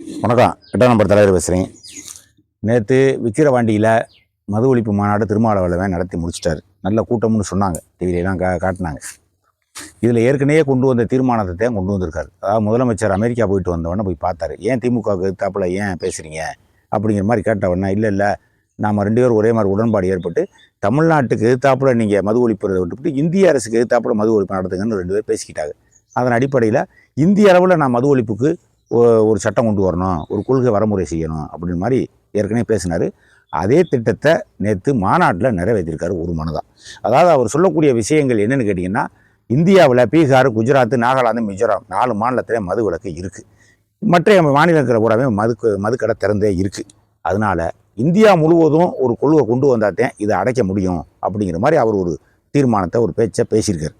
வணக்கம். எட்டாம் நம்பர் தலைவர் பேசுகிறேன் நேற்று விக்கிரவாண்டியில் மது ஒழிப்பு மாநாடு திருமாவளவன் நடத்தி முடிச்சிட்டாரு. நல்ல கூட்டம்னு சொன்னாங்க. டிவிலெலாம் கா காட்டினாங்க. இதில் ஏற்கனவே கொண்டு வந்த தீர்மானத்தை தான் கொண்டு வந்திருக்காரு. அதாவது முதலமைச்சர் அமெரிக்கா போயிட்டு வந்தவொடனே போய் பார்த்தாரு. ஏன் திமுகவுக்கு எதிர்த்தாப்புல ஏன் பேசுகிறீங்க அப்படிங்கிற மாதிரி கேட்டவொடனே இல்லை இல்லை. நாம் ரெண்டு பேரும் ஒரே மாதிரி உடன்பாடு ஏற்பட்டு தமிழ்நாட்டுக்கு எதிர்த்தாப்பில் நீங்கள் மது ஒழிப்புறதை விட்டுவிட்டு இந்திய அரசுக்கு எதிர்த்தாப்பில் மது ஒழிப்பு நடத்துங்கன்னு ரெண்டு பேர் பேசிக்கிட்டாங்க. அதன் அடிப்படையில் இந்திய அளவில் நான் மது ஒழிப்புக்கு ஒரு சட்டம் கொண்டு வரணும் ஒரு கொள்கை வரமுறை செய்யணும் அப்படின்னு மாதிரி ஏற்கனவே பேசினார். அதே திட்டத்தை நேற்று மாநாட்டில் நிறைவேற்றிருக்காரு ஒரு மனதாக அதாவது அவர் சொல்லக்கூடிய விஷயங்கள் என்னென்னு கேட்டிங்கன்னா இந்தியாவில் பீகார் குஜராத் நாகாலாந்து மிசோரம் நாலு மாநிலத்தில் மது விளக்கு இருக்குது மற்ற மாநிலங்கிற பூராவே மது மதுக்கடை திறந்தே இருக்குது அதனால் இந்தியா முழுவதும் ஒரு கொள்கை கொண்டு வந்தாத்தேன் இதை அடைக்க முடியும் அப்படிங்கிற மாதிரி அவர் ஒரு தீர்மானத்தை ஒரு பேச்சை பேசியிருக்காரு.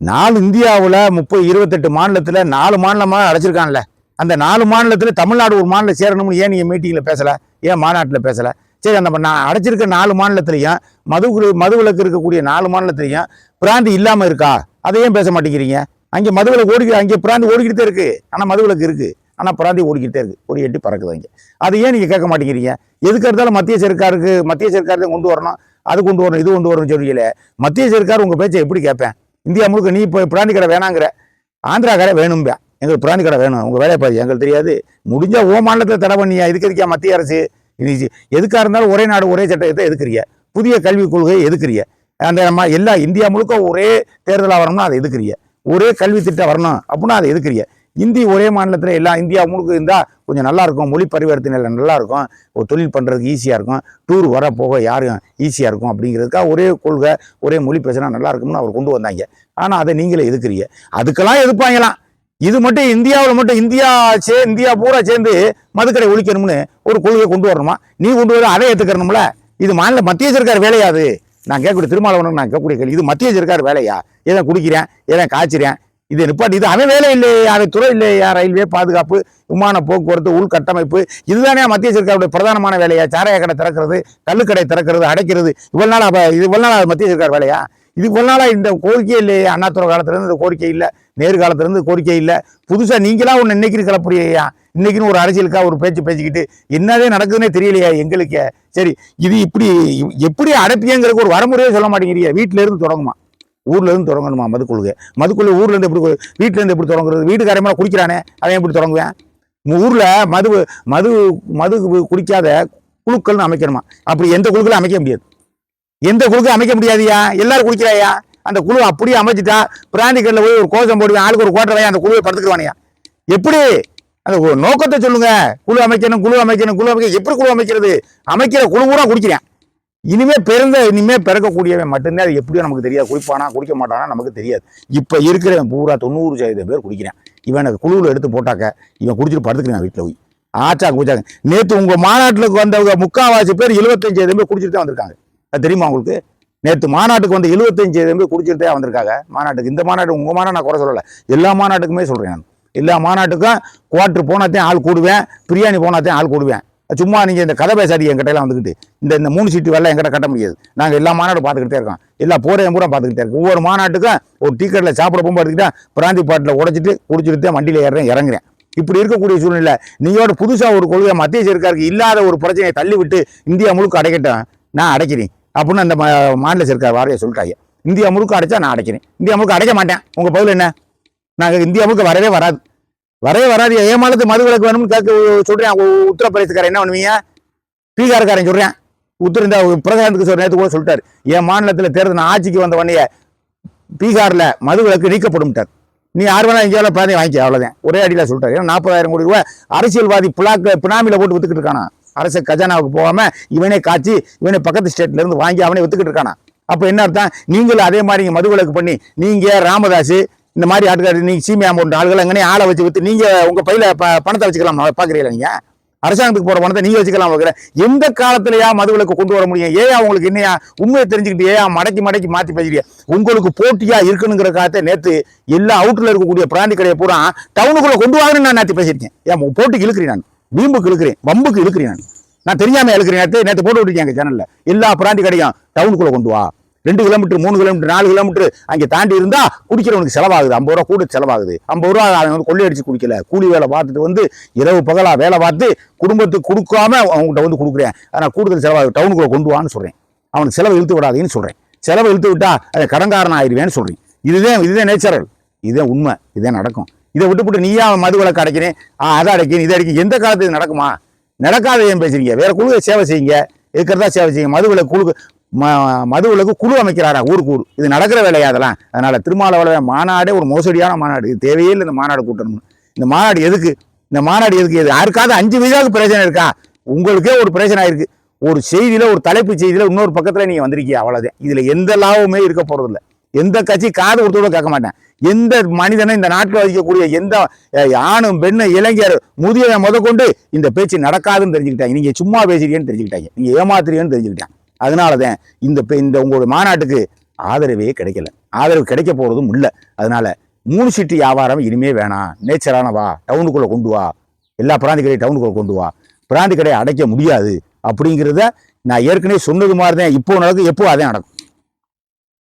நாலு இந்தியாவில் முப்பது இருபத்தெட்டு மாநிலத்தில் நாலு மாநிலமாக அடைச்சிருக்கான்ல. அந்த நாலு மாநிலத்தில் தமிழ்நாடு ஒரு மாநிலம் சேரணும்னு ஏன் நீங்கள் மீட்டிங்கில் பேசலை? ஏன் மாநாட்டில் பேசலை? சரி அந்த நான் அடைச்சிருக்க நாலு மாநிலத்திலையும் மது மது விலக்கு இருக்கக்கூடிய நாலு மாநிலத்திலையும் பிராந்தி இல்லாமல் இருக்கா? அதை ஏன் பேச மாட்டேங்கிறீங்க? அங்கே மது விலக்கு ஓடிக்கிற அங்கே பிராந்தி ஓடிக்கிட்டே இருக்குது ஆனால் மது விலக்கு இருக்குது ஆனால் பிராந்தி ஓடிக்கிட்டே இருக்குது ஓடி எட்டி பறக்குது அங்கே. அது ஏன் நீங்கள் கேட்க மாட்டேங்கிறீங்க? எதுக்கு இருந்தாலும் மத்திய சர்க்காருக்கு மத்திய சர்க்கார் தான் கொண்டு வரணும். அது கொண்டு வரணும் இது கொண்டு வரணும் சொல்லியில மத்திய சர்க்கார் உங்கள் பேச்சை எப்படி கேட்பேன்? இந்தியா முழுக்க நீ இப்போ பிராந்தி கடை வேணாங்கிற. ஆந்திரா கடை வேணும்பேன். எங்களுக்கு பிராணி கடை வேணும். உங்கள் வேலையை பாதி எங்களுக்கு தெரியாது. முடிஞ்சால் ஓ மாநிலத்தில் தடை பண்ணியா? எதுக்கு இருக்கியா மத்திய அரசு? இது எதுக்காக இருந்தாலும் ஒரே நாடு ஒரே சட்டத்தை எதுக்குறிய புதிய கல்விக் கொள்கையை எதுக்குறிய அந்த நம்ம எல்லா இந்தியா முழுக்க ஒரே தேர்தலாக வரணும்னா அதை எதுக்குறிய ஒரே கல்வி திட்டம் வரணும் அப்படின்னா அதை எதுக்குறிய இந்தி ஒரே மாநிலத்தில் எல்லா இந்தியா முழுக்க இருந்தால் கொஞ்சம் நல்லாயிருக்கும் மொழி பரிவர்த்தனையில் நல்லா இருக்கும். ஒரு தொழில் பண்ணுறதுக்கு ஈஸியாக இருக்கும். டூர் வர போக யாரும் ஈஸியாக இருக்கும் அப்படிங்கிறதுக்காக ஒரே கொள்கை ஒரே மொழி பேசினா நல்லா இருக்கும்னு அவர் கொண்டு வந்தாங்க. ஆனால் அதை நீங்களே எதுக்குறீங்க அதுக்கெல்லாம் எதிர்ப்பாங்களாம். இது மட்டும் இந்தியாவில் மட்டும் இந்தியா சே இந்தியா பூரா சேர்ந்து மதுக்கடை ஒழிக்கணும்னு ஒரு கொள்கையை கொண்டு வரணுமா? நீ கொண்டு வர அதை ஏற்றுக்கணும்ல இது மாநில மத்திய சர்க்கார் வேலையாது நான் கேட்கக்கூடிய திருமாவளவனுக்கு நான் கேட்கக்கூடிய கேள்வி இது மத்திய சர்க்கார் வேலையா? எதை குடிக்கிறேன் எதை காய்ச்சிறேன்? இது நிப்பாட்டி இது அவன் வேலை இல்லையா அது துறை இல்லையா? ரயில்வே பாதுகாப்பு விமான போக்குவரத்து உள்கட்டமைப்பு இதுதானே மத்திய சர்க்காருடைய பிரதானமான வேலையா? சாராய கடை திறக்கிறது கல்லுக்கடை திறக்கிறது அடைக்கிறது இவ்வளோ நாள் அப்போ இது இவ்வளோ நாள் மத்திய சர்க்கார் வேலையா? இது இவ்வளோ நாளாக இந்த கோரிக்கை இல்லையா அண்ணாத்துறை காலத்துலேருந்து இந்த கோரிக்கை இல்லை. நேர்காலத்திலேருந்து கோரிக்கை இல்லை. புதுசாக நீங்களாக ஒன்று இன்னைக்கு கிளப்புறியா? இன்னைக்குன்னு ஒரு அரசியலுக்கா ஒரு பேச்சு பேசிக்கிட்டு என்னதே நடக்குதுன்னே தெரியலையா எங்களுக்கே? சரி இது இப்படி எப்படி அடைப்பியங்கிறதுக்கு ஒரு வரமுறையே சொல்ல மாட்டேங்கிறீங்க. வீட்டில இருந்து தொடங்குமா? ஊர்லேருந்து தொடங்கணுமா மது கொள்கை? ஊர்லேருந்து எப்படி வீட்டிலேருந்து இருந்து எப்படி தொடங்குறது? வீட்டுக்காரமாக குடிக்கிறானே அவன் எப்படி தொடங்குவேன்? ஊரில் மது மது மது குடிக்காத குழுக்கள்னு அமைக்கணுமா? அப்படி எந்த குழுக்களும் அமைக்க முடியாது. எந்த குழுக்கும் அமைக்க முடியாதுயா? எல்லாரும் குடிக்கிறாயா? அந்த குழு அப்படியே அமைச்சிட்டா பிராந்தி கடையில் போய் ஒரு கோஷம் போடுவேன் ஆளுக்கு ஒரு கோட்டை அந்த குழுவை படுத்துக்குவானையா எப்படி? அந்த ஒரு நோக்கத்தை சொல்லுங்க. குழு அமைக்கணும் குழு அமைக்கணும் குழு அமைக்க எப்படி குழு அமைக்கிறது? அமைக்கிற குழு கூட குடிக்கிறேன். இனிமே பிறந்த இனிமே பிறக்கக்கூடியவன் மட்டும்தான். அது எப்படியோ நமக்கு தெரியாது. குடிப்பானா குடிக்க மாட்டானா நமக்கு தெரியாது. இப்போ இருக்கிறவன் பூரா தொண்ணூறு சதவீதம் பேர் குடிக்கிறேன். எனக்கு குழுவில் எடுத்து போட்டாக்க இவன் குடிச்சிட்டு படுத்துக்கிறான் வீட்டில் போய். ஆச்சா குடிச்சாங்க நேற்று உங்கள் மாநாட்டிலுக்கு வந்தவங்க முக்காவாசி பேர் எழுபத்தஞ்சு பேர் குடிச்சிட்டு தான் வந்திருக்காங்க. அது தெரியுமா உங்களுக்கு? நேற்று மாநாட்டுக்கு வந்து எழுபத்தஞ்சு சதவீதம் பேர் வந்திருக்காங்க. மாநாட்டுக்கு இந்த மாநாட்டு உங்கள் மாநாடு நான் குறை சொல்லலை. எல்லா மாநாட்டுக்குமே சொல்கிறேன் நான். எல்லா மாநாட்டுக்கும் குவாட்ரு போனாத்தையும் ஆள் கூடுவேன் பிரியாணி போனாத்தையும் ஆள் கூடுவேன். சும்மா நீங்கள் இந்த கதை பேசாடி எங்கிட்டலாம் வந்துக்கிட்டு. இந்த இந்த மூணு சீட்டு வேலை எங்கிட்ட கட்ட முடியாது. நாங்கள் எல்லா மாநாடும் பார்த்துக்கிட்டே இருக்கோம். எல்லா போரையும் பூரா பார்த்துக்கிட்டே இருக்கோம். ஒவ்வொரு மாநாட்டுக்கும் ஒரு டிக்கெட்டில் சாப்பிட போகும்போது எடுத்துக்கிட்டா பிராந்தி பாட்டில் உடச்சிட்டு குடிச்சிட்டு வண்டியில் ஏறுறேன் இறங்குறேன். இப்படி இருக்கக்கூடிய சூழ்நிலை நீயோட புதுசாக ஒரு கொள்கை மத்திய சர்க்காருக்கு இல்லாத ஒரு பிரச்சனையை தள்ளிவிட்டு இந்தியா முழுக்க அடைக்கட்டும். நான் அடைக்கிறேன். அப்படின்னு அந்த மா- மாநில சர்க்கார் வாரியை சொல்லிட்டாங்க. இந்தியா முழுக்க அடைச்சா நான் அடைக்கிறேன். இந்தியா முழுக்க அடைக்க மாட்டேன். உங்கள் பதில் என்ன? நாங்கள் இந்தியா முழுக்க வரவே வராது. வரவே வராது. ஏமாலத்து மது விளக்கு வேணும்னு கேட்க சொல்கிறேன் உத்தரப்பிரதேசக்காரன் என்ன பண்ணுவீங்க? பீகார்காரன் சொல்கிறேன் உத்தர இந்த பிரதேசத்துக்கு சொல்ற நேற்று கூட சொல்லிட்டார். என் மாநிலத்தில் தேர்தல் நான் ஆட்சிக்கு வந்த உடனே பீகாரில் மது விலக்கு நீக்கப்படும்ட்டார் நீ யார் வேணா எங்கேயாவது பாதி வாங்கிக்க. அவ்வளோதான் ஒரே அடியில் சொல்லிட்டார். ஏன்னா நாற்பதாயிரம் கோடி ரூபாய் அரசியல்வாதி பிளாக் பினாமியில் போட்டு வித்துக்கிட்டு இருக்கானா? அரசு கஜானாவுக்கு போகாமல் இவனே காய்ச்சி இவனே பக்கத்து ஸ்டேட்லேருந்து வாங்கி அவனே வித்துக்கிட்டு இருக்கானா? அப்போ என்ன அர்த்தம்? நீங்களும் அதே மாதிரி இங்க மது விலக்கு பண்ணி நீங்கள் ராமதாஸ் இந்த மாதிரி ஆட்கள் நீங்கள் சீமையா போன்ற ஆளுகள் எங்கனே ஆளை வச்சு விற்று நீங்கள் உங்கள் பையில் ப- பணத்தை வச்சுக்கலாம் பார்க்குறீங்களா நீங்கள் அரசாங்கத்துக்கு போகிற பணத்தை நீங்கள் வச்சுக்கலாம் பார்க்குறேன் எந்த காலத்திலையா மதுவிலக்கு கொண்டு வர முடியும்? ஏன் உங்களுக்கு என்னையா? உண்மையை தெரிஞ்சுக்கிட்டு ஏன் மடக்கி மடக்கி மாற்றி பேசுறீங்க உங்களுக்கு போட்டியாக இருக்கணுங்கிற காலத்தை நேற்று எல்லா அவுட்டில் இருக்கக்கூடிய பிராந்தி கடையை பூரா டவுனுக்குள்ள கொண்டு வாங்கன்னு நான் நேற்று பேசியிருக்கேன். ஏன் போட்டிக்கு இழுக்கிறேன் நான். வீம்புக்கு இழுக்கிறேன் வம்புக்கு இழுக்கிறேன் நான். நான் தெரியாம இழுக்கிறேன். நேற்று நேற்று போட்டு விட்டுருக்கேன் எங்க சேனலில் எல்லா பிராண்டி கடையும் டவுனுக்குள்ளே கொண்டு வா. ரெண்டு கிலோமீட்டர் மூணு கிலோமீட்டர் நாலு கிலோமீட்டர் அங்கே தாண்டி இருந்தால் குடிக்கிறவனுக்கு செலவாகுது. ஐம்பது ரூபா கூட செலவாகுது. ஐம்பது ரூபா அவன் வந்து கொள்ளையடிச்சு குடிக்கல. கூலி வேலை பார்த்துட்டு வந்து இரவு பகலாக வேலை பார்த்து குடும்பத்துக்கு கொடுக்காம அவங்ககிட்ட வந்து கொடுக்குறேன். ஆனால் கூடுதல் செலவாகுது. டவுனுக்குள்ளே கொண்டு வான்னு சொல்கிறேன் அவனுக்கு செலவு இழுத்து விடாதீன்னு சொல்கிறேன் செலவு இழுத்து விட்டா அது கடங்காரன் ஆயிடுவேன்னு சொல்கிறேன் இதுதான் இதுதான் நேச்சுரல் இதுதான் உண்மை. இதுதான் நடக்கும். இதை விட்டுவிட்டு நீயா மது விளக்கு அடைக்கிறேன்? ஆ, அதை அடைக்கிறேன் இதை அடைக்க எந்த காலத்துல இது நடக்குமா? நடக்காத ஏன் பேசுறீங்க? வேற குழுவை சேவை செய்யுங்க. இருக்கிறதா சேவை செய்யுங்க. மது விளக்கு குழு ம- மது விளக்கு குழு அமைக்கிறாரா? ஊருக்கு ஊர் இது நடக்கிற வேலையா அதெல்லாம்? அதனால திருமாவளவன் மாநாடே ஒரு மோசடியான மாநாடு. இது தேவையே இல்லை இந்த மாநாடு கூட்டணும் இந்த மாநாடு எதுக்கு? இந்த மாநாடு எதுக்கு? எது யாருக்காவது அஞ்சு வயதாவது பிரச்சனை இருக்கா? உங்களுக்கே ஒரு பிரச்சனை ஆயிருக்கு. ஒரு செய்தியில் ஒரு தலைப்பு செய்தியில் இன்னொரு பக்கத்தில் நீங்கள் வந்திருக்கீங்க. அவ்வளோதான் இதில் எந்த லாபமே இருக்க போகிறதில்ல எந்த கட்சி காது கொடுத்தோட கேட்க மாட்டேன். எந்த மனிதனும் இந்த நாட்டில் வசிக்கக்கூடிய எந்த ஆணும் பெண்ணும் இளைஞர் முதியவன் முதற்கொண்டு இந்த பேச்சு நடக்காதுன்னு தெரிஞ்சுக்கிட்டாங்க. நீங்கள் சும்மா பேசுறீங்கன்னு தெரிஞ்சுக்கிட்டாங்க. நீங்கள் ஏமாத்துறீங்கன்னு தெரிஞ்சுக்கிட்டாங்க. அதனாலதான் இந்த பே- இந்த உங்களோட மாநாட்டுக்கு ஆதரவே கிடைக்கல. ஆதரவு கிடைக்க போகிறதும் இல்லை. அதனால மூணு சீட்டு வியாபாரம் இனிமே வேணாம். நேச்சரான வா. டவுனுக்குள்ளே கொண்டு வா. எல்லா பிராந்தி கடையும் டவுனுக்குள்ளே கொண்டு வா. பிராந்தி கடையை அடைக்க முடியாது. அப்படிங்கிறத நான் ஏற்கனவே சொன்னது மாதிரி தான் இப்போ நடக்கும் எப்போ அதே நடக்கும்.